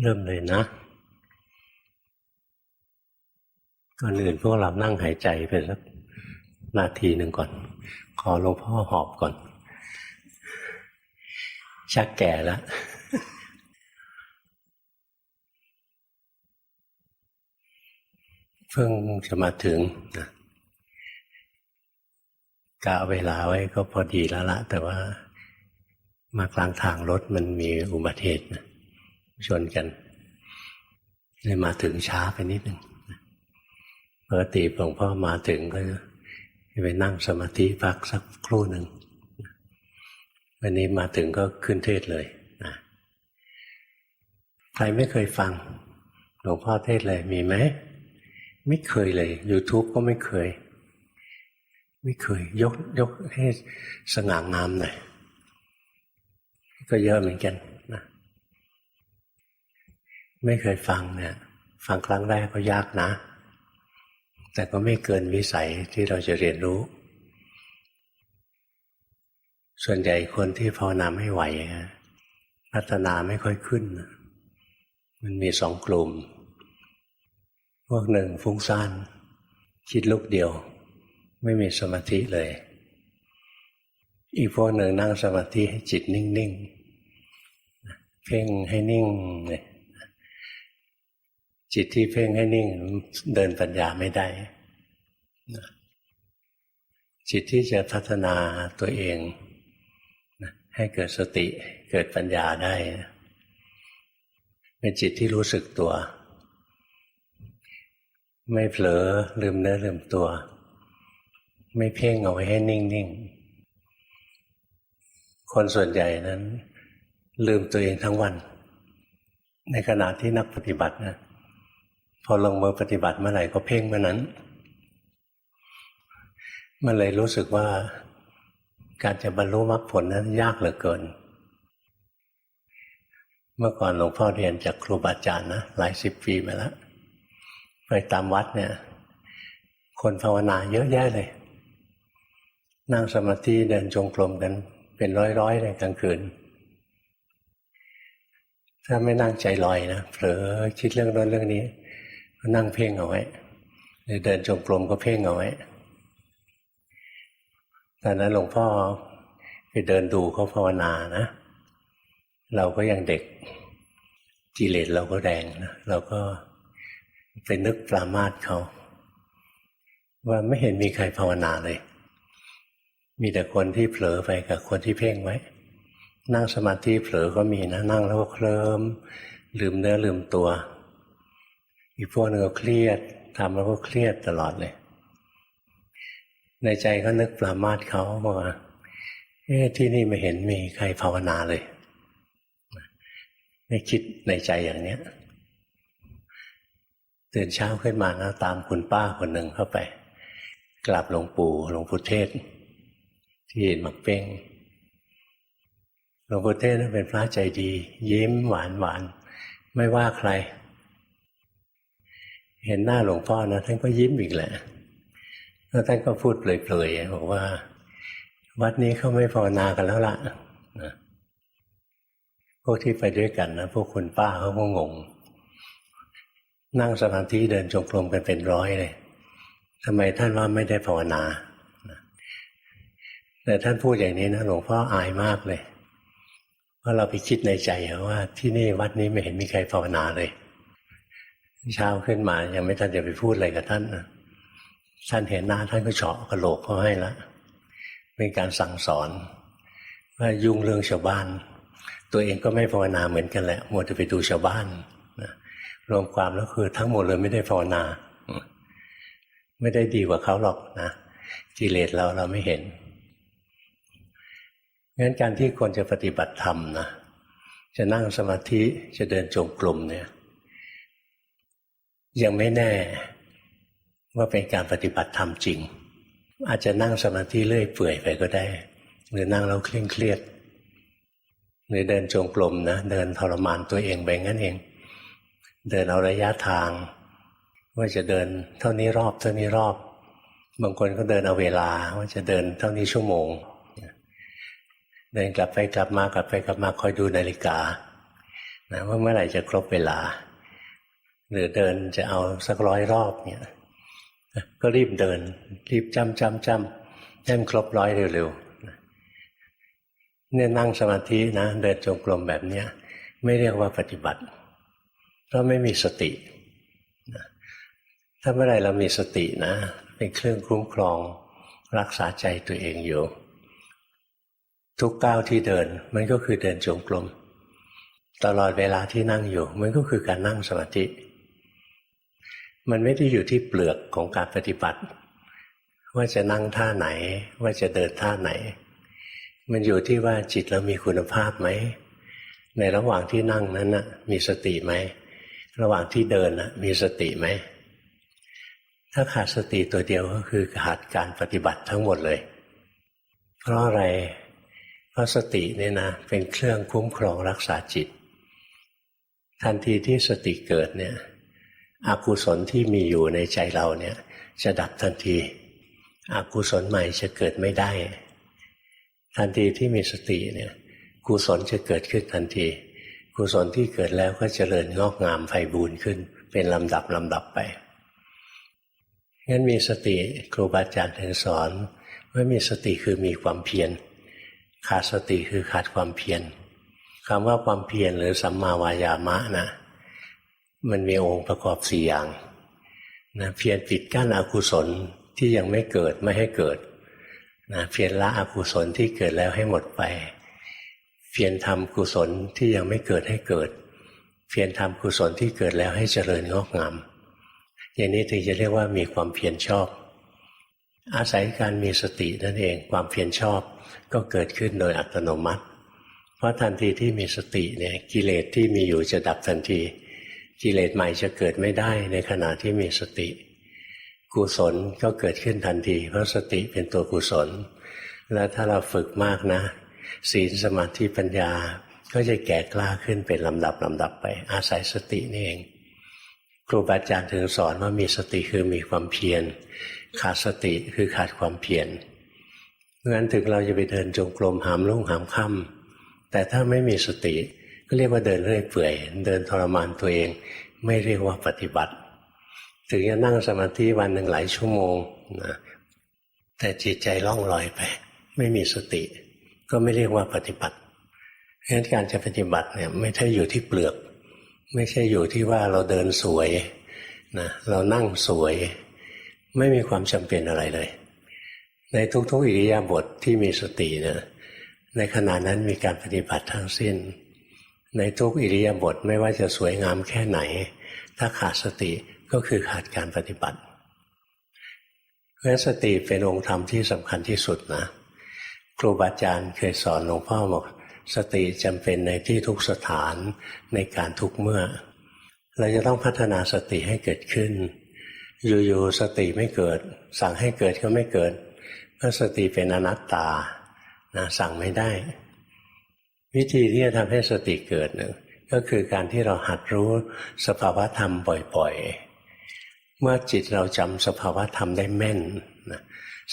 เริ่มเลยนะก่อนอื่นพวกเรานั่งหายใจไปสักนาทีหนึ่งก่อน ขอหลวงพ่อหอบก่อน ชักแก่แล้ว เพิ่งจะมาถึงนะกะเวลาไว้ก็พอดีแล้วละ แต่ว่ามากลางทางรถมันมีอุบัติเหตุนะ ชนกันเลยมาถึงช้าไปนิดหนึ่งปกติหลวงพ่อมาถึงก็จะไปนั่งสมาธิพักสักครู่หนึ่งวันนี้มาถึงก็ขึ้นเทศเลยนะใครไม่เคยฟังหลวงพ่อเทศเลยมีไหมไม่เคยเลย YouTube ก็ไม่เคย ไม่เคย ยกยกให้สง่างามหน่อยก็เยอะเหมือนกัน ไม่เคยฟังเนี่ย ฟังครั้งแรกก็ยากนะ แต่ก็ไม่เกินวิสัยที่เราจะเรียนรู้ ส่วนใหญ่คนที่ภาวนาไม่ไหวพัฒนาไม่ค่อยขึ้น มันมีสองกลุ่ม พวกหนึ่งฟุ้งซ่านคิดลุกเดียว ไม่มีสมาธิเลย อีกพวกหนึ่งนั่งสมาธิให้จิตนิ่ง ๆ เพ่งให้นิ่งเลย จิตที่เพ่งให้นิ่งเดินปัญญาไม่ได้ จิตที่จะพัฒนาตัวเองให้เกิดสติเกิดปัญญาได้เป็นจิตที่รู้สึกตัว ไม่เผลอลืมเนื้อลืมตัว ไม่เพ่งเอาไว้ให้นิ่งๆ คนส่วนใหญ่นั้น ลืมตัวเองทั้งวัน ในขณะที่นักปฏิบัตินะ พอลงมือปฏิบัติเมื่อไหร่ก็เพ่งเมื่อนั้น มันเลยรู้สึกว่าการจะบรรลุมรรคผลนั้นยากเหลือเกิน เมื่อก่อนหลวงพ่อเรียนจากครูบาอาจารย์นะหลายสิบปีมาแล้วไปตามวัดเนี่ย คนภาวนาเยอะแยะเลย นั่งสมาธิเดินจงกรมกัน เป็นร้อยๆเลยกลางคืน ถ้าไม่นั่งใจลอยนะเผลอคิดเรื่องนั้นเรื่องนี้ นั่งเพ่งเอาไว้เดินจงกรมก็เพ่งเอาไว้ตอนนั้นหลวงพ่อไปเดินดูเขาภาวนานะ เราก็ยังเด็กกิเลสเราก็แดงนะเราก็ไปนึกปรามาสเขาว่าไม่เห็นมีใครภาวนาเลย มีแต่คนที่เผลอไปกับคนที่เพ่งไว้ นั่งสมาธิเผลอก็มีนะ นั่งแล้วก็เคลิ้มลืมเนื้อลืมตัว อีกพวกนึงก็เครียดทำแล้วก็เครียดตลอดเลย ในใจก็นึกปรามาสเขาว่าเอ๊ะที่นี่ไม่เห็นมีใครภาวนาเลยไม่คิดในใจอย่างเนี้ยตื่นเช้าขึ้นมานะตามคุณป้าคนหนึ่งเข้าไป กราบหลวงปู่หลวงปู่เทศ ที่หมักเป้งหลวงปู่เทศนั้นเป็นพระใจดี ยิ้มหวานหวานไม่ว่าใคร เห็นหน้าหลวงพ่อนะท่านก็ยิ้มอีกแหละแล้วท่านก็พูดเปลยๆบอกว่า วัดนี้เขาไม่ภาวนากันแล้วล่ะนะพวกที่ไปด้วยกันนะพวกคุณป้าเขาก็งง นั่งสมาธิเดินจงกรมกันเป็นร้อยเลยทำไมท่านว่าไม่ได้ภาวนาแต่ท่านพูดอย่างนี้นะหลวงพ่ออายมากเลยว่าเราไปคิดในใจว่าที่นี่วัดนี้ไม่เห็นมีใครภาวนาเลย เช้าขึ้นมายังไม่ทันจะไปพูดอะไรกับท่านนะท่านเห็นหน้าท่านก็เฉาะกระโหลกเขาให้ละเป็นการสั่งสอน ว่ายุ่งเรื่องชาวบ้าน ตัวเองก็ไม่ภาวนาเหมือนกันแหละมัวจะไปดูชาวบ้านนะรวมความแล้วคือทั้งหมดเลยไม่ได้ภาวนา ไม่ได้ดีกว่าเขาหรอกนะกิเลสเราเราไม่เห็นงั้นการที่คนจะปฏิบัติธรรมนะจะนั่งสมาธิจะเดินจงกรมเนี่ย ยังไม่แน่ว่าเป็นการปฏิบัติธรรมจริง อาจจะนั่งสมาธิเลื่อยเปื่อยไปก็ได้ หรือนั่งแล้วเคร่งเครียด หรือเดินจงกรมนะเดินทรมานตัวเองไปงั้นเอง เดินเอาระยะทาง ว่าจะเดินเท่านี้รอบเท่านี้รอบ บางคนก็เดินเอาเวลาว่าจะเดินเท่านี้ชั่วโมง เดินกลับไปกลับมากลับไปกลับมาคอยดูนาฬิกานะว่าเมื่อไหร่จะครบเวลา หรือเดินจะเอาสักร้อยรอบเนี่ยก็รีบเดิน รีบจำจำจำให้มันครบร้อยเร็วๆเนี่ยนั่งสมาธินะเดินจงกรมแบบเนี้ยไม่เรียกว่าปฏิบัติ เพราะไม่มีสติ ถ้าเมื่อไรเรามีสตินะ เป็นเครื่องคุ้มครองรักษาใจตัวเองอยู่ ทุกก้าวที่เดินมันก็คือเดินจงกรมตลอดเวลาที่นั่งอยู่ มันก็คือการนั่งสมาธิ มันไม่ได้อยู่ที่เปลือกของการปฏิบัติ ว่าจะนั่งท่าไหน ว่าจะเดินท่าไหน มันอยู่ที่ว่าจิตเรามีคุณภาพไหม ในระหว่างที่นั่งนั้นนะมีสติไหม ระหว่างที่เดินนะมีสติไหม ถ้าขาดสติตัวเดียวก็คือขาดการปฏิบัติทั้งหมดเลย เพราะอะไร เพราะสติเนี่ยนะเป็นเครื่องคุ้มครองรักษาจิต ทันทีที่สติเกิดเนี่ย อกุศลที่มีอยู่ในใจเราเนี่ยจะดับทันทีอกุศลใหม่จะเกิดไม่ได้ ทันทีที่มีสติเนี่ยกุศลจะเกิดขึ้นทันทีกุศลที่เกิดแล้วก็เจริญงอกงามไฟบูรณ์ขึ้น เป็นลำดับลำดับไปงั้นมีสติครูบาอาจารย์ถึงสอนว่ามีสติคือมีความเพียรขาดสติคือขาดความเพียรคำว่าความเพียรหรือสัมมาวายามะนะ มันมีองค์ประกอบสี่อย่างนะเพียรปิดกั้นอกุศลที่ยังไม่เกิดไม่ให้เกิดนะเพียรละอกุศลที่เกิดแล้วให้หมดไป เพียรทำกุศลที่ยังไม่เกิดให้เกิด เพียรทำกุศลที่เกิดแล้วให้เจริญงอกงามอย่างนี้ถึงจะเรียกว่ามีความเพียรชอบ อาศัยการมีสตินั่นเองความเพียรชอบก็เกิดขึ้นโดยอัตโนมัติ เพราะทันทีที่มีสติเนี่ยกิเลสที่มีอยู่จะดับทันที กิเลสใหม่จะเกิดไม่ได้ในขณะที่มีสติ กุศลก็เกิดขึ้นทันที เพราะสติเป็นตัวกุศล แล้วถ้าเราฝึกมากนะ ศีลสมาธิปัญญาก็จะแก่กล้าขึ้นเป็นลำดับลำดับไป อาศัยสตินี่เอง ครูบาอาจารย์ถึงสอนว่ามีสติคือมีความเพียรขาดสติคือขาดความเพียรงั้นถึงเราจะไปเดินจงกรมหามลุ่งหามค่ำแต่ถ้าไม่มีสติ ก็เรียกว่าเดินเรื่อยเปื่อย เดินทรมานตัวเอง ไม่เรียกว่าปฏิบัติ ถึงจะนั่งสมาธิวันหนึ่งหลายชั่วโมงนะแต่จิตใจล่องลอยไป ไม่มีสติ ก็ไม่เรียกว่าปฏิบัติเพราะฉะนั้นการจะปฏิบัติเนี่ยไม่ใช่อยู่ที่เปลือก ไม่ใช่อยู่ที่ว่าเราเดินสวยนะเรานั่งสวย ไม่มีความจำเป็นอะไรเลย ในทุกๆอิริยาบถทที่มีสติเนี่ยในขณะนั้นมีการปฏิบัติทั้งสิ้น ในทุกอิริยาบถไม่ว่าจะสวยงามแค่ไหน ถ้าขาดสติก็คือขาดการปฏิบัติ เพราะสติเป็นองค์ธรรมที่สำคัญที่สุดนะ ครูบาอาจารย์เคยสอนหลวงพ่อบอกสติจำเป็นในที่ทุกสถานในการทุกเมื่อ เราจะต้องพัฒนาสติให้เกิดขึ้น อยู่ๆสติไม่เกิด สั่งให้เกิดก็ไม่เกิด เพราะสติเป็นอนัตตานะสั่งไม่ได้ วิธีที่จะทำให้สติเกิดนึงก็คือการที่เราหัดรู้สภาวะธรรมบ่อยๆ เมื่อจิตเราจำสภาวะธรรมได้แม่นนะ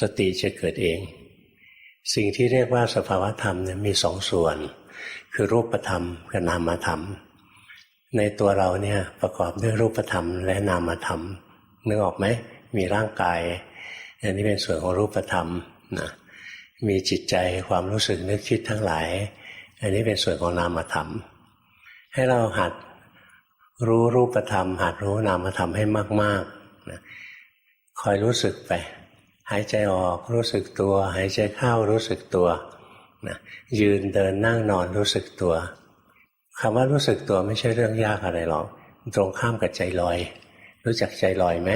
สติจะเกิดเอง สิ่งที่เรียกว่าสภาวะธรรมเนี่ยมีสองส่วน คือรูปธรรมกับนามธรรม ในตัวเราเนี่ยประกอบด้วยรูปธรรมและนามธรรมนึกออกไหมมีร่างกาย อันนี้เป็นส่วนของรูปธรรมนะมีจิตใจความรู้สึกนึกคิดทั้งหลาย อันนี้เป็นส่วนของนามธรรม ให้เราหัดรู้รูปธรรม หัดรู้นามธรรมให้มากๆนะคอยรู้สึกไป หายใจออกรู้สึกตัว หายใจเข้ารู้สึกตัวนะยืนเดินนั่งนอนรู้สึกตัวคำว่ารู้สึกตัวไม่ใช่เรื่องยากอะไรหรอกตรงข้ามกับใจลอย รู้จักใจลอยไหม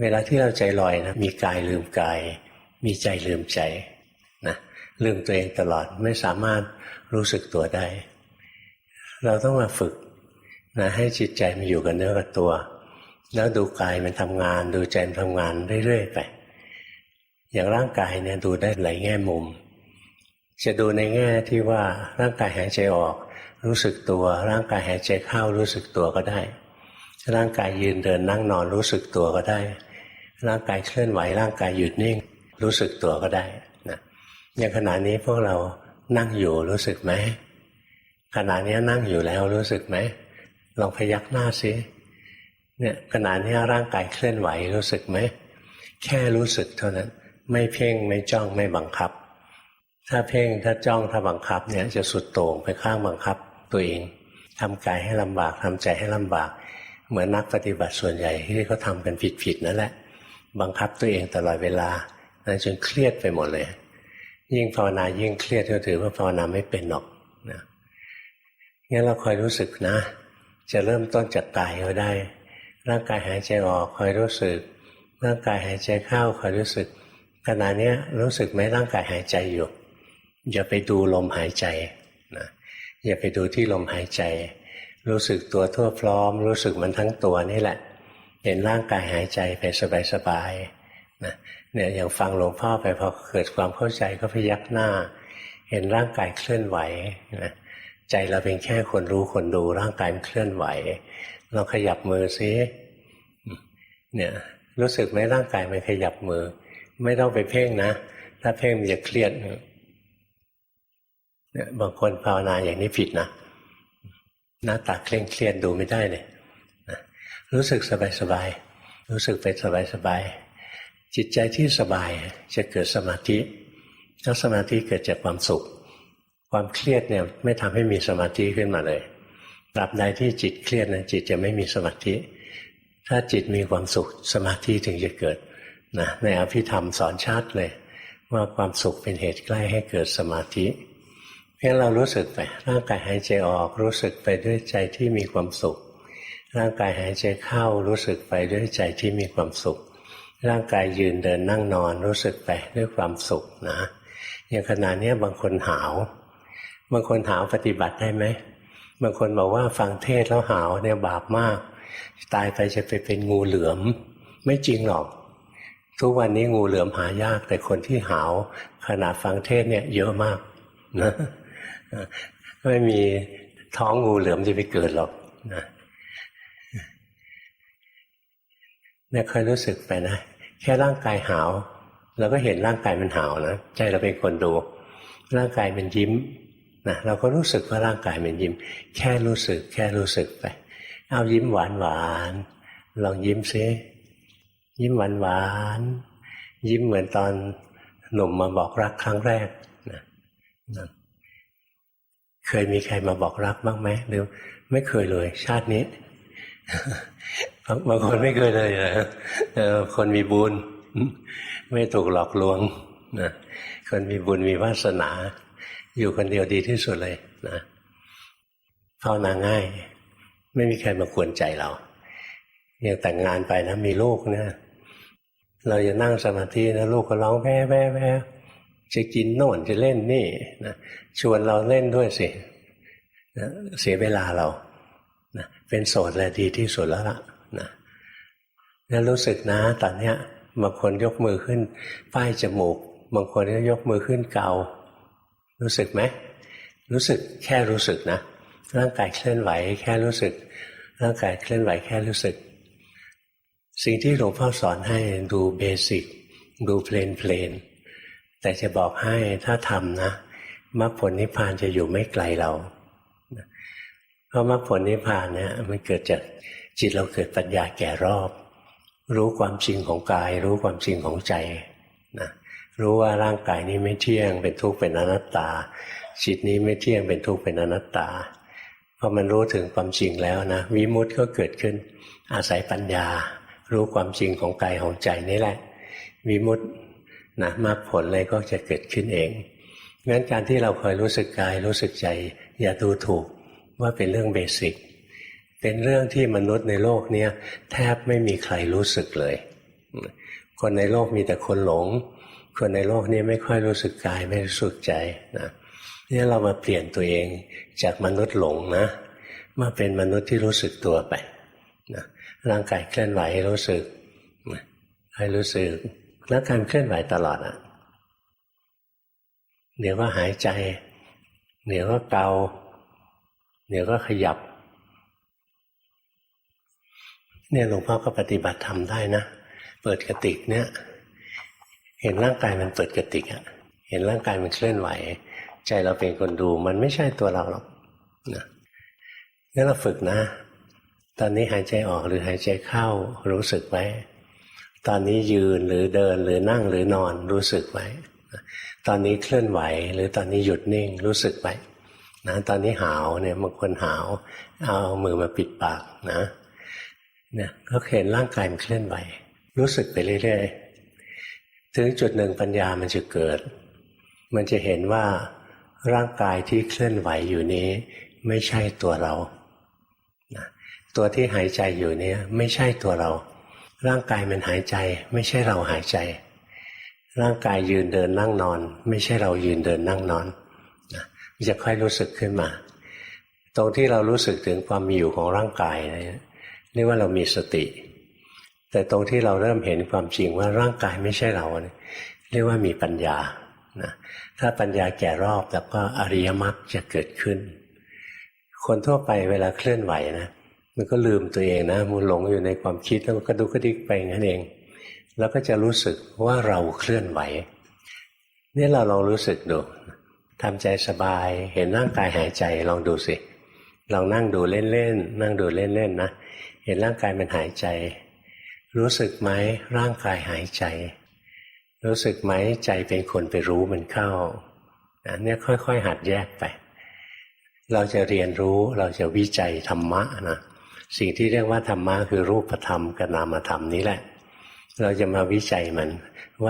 เวลาที่เราใจลอยนะมีกายลืมกาย มีใจลืมใจ ลืมตัวเองตลอดไม่สามารถรู้สึกตัวได้ เราต้องมาฝึกนะให้จิตใจมันอยู่กับเนื้อกับตัว แล้วดูกายมันทำงาน ดูใจมันทำงานเรื่อยๆไป อย่างร่างกายเนี่ยดูได้หลายแง่มุม จะดูในแง่ที่ว่าร่างกายหายใจออก รู้สึกตัว ร่างกายหายใจเข้ารู้สึกตัวก็ได้ ร่างกายยืนเดินนั่งนอนรู้สึกตัวก็ได้ ร่างกายเคลื่อนไหวร่างกายหยุดนิ่ง รู้สึกตัวก็ได้ อย่างขณะนี้พวกเรานั่งอยู่รู้สึกไหมขณะนี้นั่งอยู่แล้วรู้สึกไหมลองพยักหน้าสิเนี่ยขณะนี้ร่างกายเคลื่อนไหวรู้สึกไหมแค่รู้สึกเท่านั้น ไม่เพ่งไม่จ้องไม่บังคับ ถ้าเพ่งถ้าจ้องถ้าบังคับเนี่ยจะสุดโต่งไปข้างบังคับ ตัวเองทำกายให้ลำบากทำใจให้ลำบาก เหมือนนักปฏิบัติส่วนใหญ่ที่เขาทำกันผิดๆนั่นแหละ บังคับตัวเองตลอดเวลาจนเครียดไปหมดเลย ยิ่งภาวนายิ่งเครียดก็ถือว่าภาวนาไม่เป็นหรอกนะงั้นเราคอยรู้สึกนะ จะเริ่มต้นจากกายก็ได้ ร่างกายหายใจออกคอยรู้สึก ร่างกายหายใจเข้าคอยรู้สึกขณะนี้รู้สึกไหมร่างกายหายใจอยู่ อย่าไปดูลมหายใจนะอย่าไปดูที่ลมหายใจ รู้สึกตัวทั่วพร้อม รู้สึกมันทั้งตัวนี่แหละ เห็นร่างกายหายใจไปสบายๆนะ เนี่ยอย่างฟังหลวงพ่อไปพอเกิดความเข้าใจก็พยักหน้า เห็นร่างกายเคลื่อนไหวนะใจเราเป็นแค่คนรู้คนดูร่างกายมันเคลื่อนไหว เราขยับมือซิเนี่ยรู้สึกไหมร่างกายมันขยับมือ ไม่ต้องไปเพ่งนะ ถ้าเพ่งมันจะเครียดเนี่ยบางคนภาวนาอย่างนี้ผิดนะหน้าตาเคร่งเครียดดูไม่ได้เลยนะรู้สึกสบายสบายรู้สึกไปสบายสบาย จิตใจที่สบายจะเกิดสมาธิแล้วสมาธิเกิดจากความสุข ความเครียดเนี่ยไม่ทำให้มีสมาธิขึ้นมาเลยตราบใดที่จิตเครียดนะจิตจะไม่มีสมาธิ ถ้าจิตมีความสุขสมาธิถึงจะเกิดนะในอภิธรรมสอนชัดเลย ว่าความสุขเป็นเหตุใกล้ให้เกิดสมาธิเพียงเรารู้สึกไปร่างกายหายใจออกรู้สึกไปด้วยใจที่มีความสุข ร่างกายหายใจเข้ารู้สึกไปด้วยใจที่มีความสุข ร่างกายยืนเดินนั่งนอนรู้สึกไปด้วยความสุขนะอย่างขณะนี้บางคนหาว บางคนหาวปฏิบัติได้ไหมบางคนบอกว่าฟังเทศแล้วหาวเนี่ยบาปมาก ตายไปจะไปเป็นงูเหลือม ไม่จริงหรอก ทุกวันนี้งูเหลือมหายาก แต่คนที่หาวขนาดฟังเทศเนี่ยเยอะมากนะไม่มีท้องงูเหลือมจะไปเกิดหรอกนะเนี่ยเคยรู้สึกไปนะ แค่ร่างกายหาวเราก็เห็นร่างกายมันหาวนะใจเราเป็นคนดู ร่างกายมันยิ้มนะเราก็รู้สึกว่าร่างกายมันยิ้ม แค่รู้สึก แค่รู้สึกไปเอายิ้มหวานหวานลองยิ้มซิยิ้มหวานหวานยิ้มเหมือนตอนหนุ่มมาบอกรักครั้งแรกนะนะเคยมีใครมาบอกรักบ้างไหมหรือไม่เคยเลย ชาตินี้ บางคนไม่เคยเลยนะคนมีบุญไม่ถูกหลอกลวงนะคนมีบุญมีวาสนา อยู่คนเดียวดีที่สุดเลยนะภาวนาง่าย ไม่มีใครมากวนใจเราอย่างแต่งงานไปนะมีลูกเนี่ยเราจะนั่งสมาธินะลูกก็ร้องแว่แว่แว่จะกินโน่นจะเล่นนี่นะชวนเราเล่นด้วยสินะเสียเวลาเรานะเป็นโสดแหละดีที่สุดแล้วล่ะ นะแล้วรู้สึกนะตอนเนี้ยบางคนยกมือขึ้น ป้ายจมูก บางคนก็ยกมือขึ้นเกา รู้สึกไหม รู้สึกแค่รู้สึกนะ ร่างกายเคลื่อนไหวแค่รู้สึก ร่างกายเคลื่อนไหวแค่รู้สึก สิ่งที่หลวงพ่อสอนให้ดูเบสิกดูเพลนเพลนแต่จะบอกให้ถ้าทำนะมรรคผลนิพพานจะอยู่ไม่ไกลเรา เพราะมรรคผลนิพพานเนี่ยมันเกิดจาก จิตเราเกิดปัญญาแก่รอบ รู้ความจริงของกาย รู้ความจริงของใจนะรู้ว่าร่างกายนี้ไม่เที่ยงเป็นทุกข์เป็นอนัตตา จิตนี้ไม่เที่ยงเป็นทุกข์เป็นอนัตตาพอมันรู้ถึงความจริงแล้วนะวิมุตต์ก็เกิดขึ้น อาศัยปัญญา รู้ความจริงของกายของใจนี่แหละวิมุตต์นะมรรคผลเลยก็จะเกิดขึ้นเองงั้นการที่เราคอยรู้สึกกายรู้สึกใจ อย่าดูถูกว่าเป็นเรื่องเบสิก เป็นเรื่องที่มนุษย์ในโลกนี้แทบไม่มีใครรู้สึกเลย คนในโลกมีแต่คนหลง คนในโลกนี้ไม่ค่อยรู้สึกกายไม่รู้สึกใจนะนี่เรามาเปลี่ยนตัวเองจากมนุษย์หลงนะมาเป็นมนุษย์ที่รู้สึกตัวไปนะร่างกายเคลื่อนไหวให้รู้สึกให้รู้สึกแล้วการเคลื่อนไหวตลอดอะ เดี๋ยวก็หายใจ เดี๋ยวก็เกา เดี๋ยวก็ขยับ เนี่ยหลวงพ่อก็ปฏิบัติทำได้นะ เปิดกระติกเนี่ย เห็นร่างกายมันเปิดกระติกอะเห็นร่างกายมันเคลื่อนไหว ใจเราเป็นคนดูมันไม่ใช่ตัวเราหรอกนะงั้นเราฝึกนะ ตอนนี้หายใจออกหรือหายใจเข้ารู้สึกไว้ ตอนนี้ยืนหรือเดินหรือนั่งหรือนอนรู้สึกไว้ ตอนนี้เคลื่อนไหว หรือตอนนี้หยุดนิ่งรู้สึกไว้นะตอนนี้หาวเนี่ยบางคนหาว เอามือมาปิดปากนะ นี่ยก็เห็นร่างกายมันเคลื่อนไหว รู้สึกไปเรื่อยๆ ถึงจุดหนึ่งปัญญามันจะเกิด มันจะเห็นว่าร่างกายที่เคลื่อนไหวอยู่นี้ ไม่ใช่ตัวเรานะตัวที่หายใจอยู่นี้ไม่ใช่ตัวเรา ร่างกายมันหายใจ ไม่ใช่เราหายใจ ร่างกายยืนเดินนั่งนอน ไม่ใช่เรายืนเดินนั่งนอนนะมันจะค่อยรู้สึกขึ้นมา ตรงที่เรารู้สึกถึงความมีอยู่ของร่างกายนะ เรียกว่าเรามีสติ แต่ตรงที่เราเริ่มเห็นความจริงว่าร่างกายไม่ใช่เราเนี่ยเรียกว่ามีปัญญานะถ้าปัญญาแก่รอบแล้วก็อริยมรรคจะเกิดขึ้น คนทั่วไปเวลาเคลื่อนไหวนะมันก็ลืมตัวเองนะมันหลงอยู่ในความคิดแล้วก็ดุกกระดิกไปงั้นเอง แล้วก็จะรู้สึกว่าเราเคลื่อนไหวนี่เราลองรู้สึกดูทำใจสบายเห็นร่างกายหายใจลองดูสิลองนั่งดูเล่นๆนั่งดูเล่นๆนะ เห็นร่างกายมันหายใจ รู้สึกไหมร่างกายหายใจ รู้สึกไหมใจเป็นคนไปรู้มันเข้าอันนี้ค่อย ๆ หัดแยกไป เราจะเรียนรู้เราจะวิจัยธรรมะนะสิ่งที่เรียกว่าธรรมะคือรูปธรรมกับนามธรรมนี้แหละ เราจะมาวิจัยมันว่า